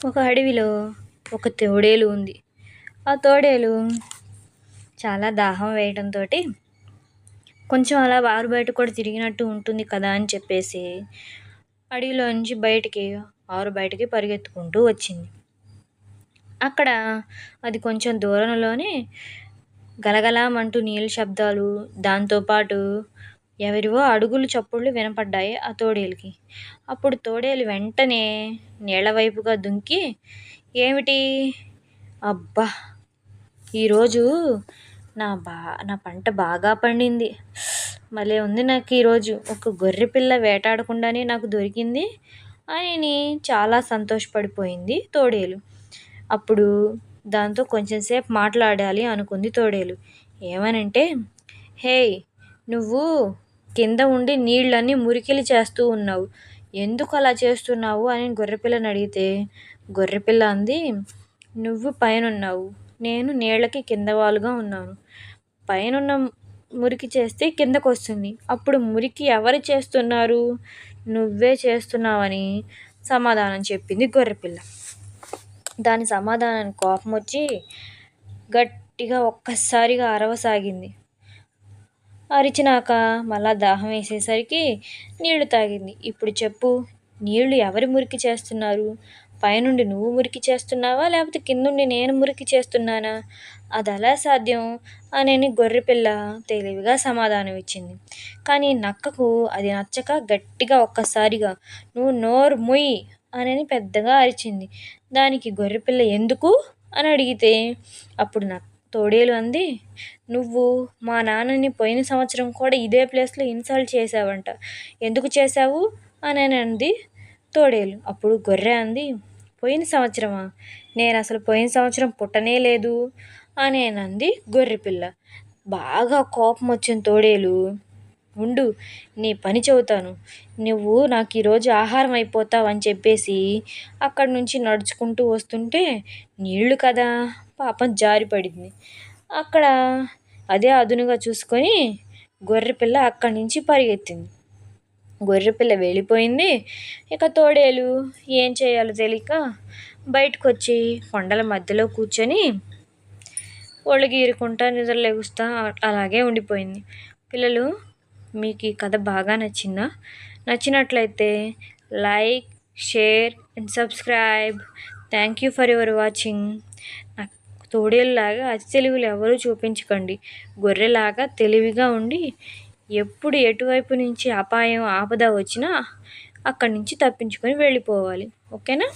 ఒక అడవిలో ఒక తోడేలు ఉంది. ఆ తోడేలు చాలా దాహం వేయడంతో కొంచెం అలా వారు బయట కూడా తిరిగినట్టు ఉంటుంది కదా అని చెప్పేసి అడవిలో నుంచి బయటికి ఆరు బయటికి పరిగెత్తుకుంటూ వచ్చింది. అక్కడ అది కొంచెం దూరంలోనే గలగలమంటూ నీళ్ళ శబ్దాలు దాంతోపాటు ఎవరివో అడుగులు చప్పుళ్ళు వినపడ్డాయి ఆ తోడేలుకి. అప్పుడు తోడేలు వెంటనే నీళ్ళ వైపుగా దుంకి ఏమిటి? అబ్బా ఈరోజు నా బా నా పంట బాగా పండింది. మళ్ళీ ఉంది నాకు ఈరోజు. ఒక గొర్రె పిల్ల వేటాడకుండానే నాకు దొరికింది అని చాలా సంతోషపడిపోయింది తోడేలు. అప్పుడు దాంతో కొంచెం సేపు మాట్లాడాలి అనుకుంది తోడేలు. ఏమనంటే హే నువ్వు కింద ఉండి నీళ్ళని మురికిలు చేస్తూ ఉన్నావు. ఎందుకు అలా చేస్తున్నావు అని గొర్రెపిల్లని అడిగితే గొర్రెపిల్ల అంది నువ్వు పైన ఉన్నావు నేను నీళ్ళకి కింద వాలుగా ఉన్నాను. పైనున్న మురికి చేస్తే కిందకు వస్తుంది అప్పుడు మురికి ఎవరు చేస్తున్నారు? నువ్వే చేస్తున్నావని సమాధానం చెప్పింది గొర్రెపిల్ల. దాని సమాధానానికి కోపం వచ్చి గట్టిగా ఒక్కసారిగా అరవసాగింది. అరిచినాక మళ్ళా దాహం వేసేసరికి నీళ్ళు తాగింది. ఇప్పుడు చెప్పు నీళ్ళు ఎవరి మురికి చేస్తున్నారు? పైనుండి నువ్వు మురికి చేస్తున్నావా? లేకపోతే కిందుండి నేను మురికి చేస్తున్నానా? అది అలా సాధ్యం? అని గొర్రెపిల్ల తెలివిగా సమాధానం ఇచ్చింది కానీ నక్కకు అది నచ్చక గట్టిగా ఒక్కసారిగా నువ్వు నోరు ముయ్ అని పెద్దగా అరిచింది. దానికి గొర్రెపిల్ల ఎందుకు? అని అడిగితే అప్పుడు నక్క తోడేలు అంది. నువ్వు మా నాన్నని పోయిన సంవత్సరం కూడా ఇదే ప్లేస్లో ఇన్సల్ట్ చేసావంట ఎందుకు చేసావు అని అంది తోడేలు. అప్పుడు గొర్రె అంది. పోయిన సంవత్సరమా? నేను అసలు పోయిన సంవత్సరం పుట్టనే లేదు అని అంది గొర్రెపిల్ల. బాగా కోపం వచ్చిన తోడేలు. ఉండు నీ పని చెబుతాను నువ్వు నాకు ఈరోజు ఆహారం అయిపోతావు అని చెప్పేసి అక్కడి నుంచి నడుచుకుంటూ వస్తుంటే నీళ్ళు కదా? పాపం జారి పడింది. అక్కడ అదే అదునుగా చూసుకొని గొర్రెపిల్ల అక్కడి నుంచి పరిగెత్తింది. గొర్రెపిల్ల వెళ్ళిపోయింది. ఇక తోడేలు ఏం చేయాలో తెలియక బయటకు వచ్చి కొండల మధ్యలో కూర్చొని ఒళ్ళు గీరుకుంటా నిద్ర లెగుస్తా అలాగే ఉండిపోయింది. పిల్లలు మీకు ఈ కథ బాగా నచ్చిందా? నచ్చినట్లయితే like share and subscribe. Thank you for your watching. నాకు తోడేళ్ళలాగా అతి తెలివిలు ఎవరూ చూపించకండి. గొర్రెలాగా తెలివిగా ఉండి ఎప్పుడు ఎటువైపు నుంచి అపాయం ఆపద వచ్చినా అక్కడి నుంచి తప్పించుకొని వెళ్ళిపోవాలి. ఓకేనా?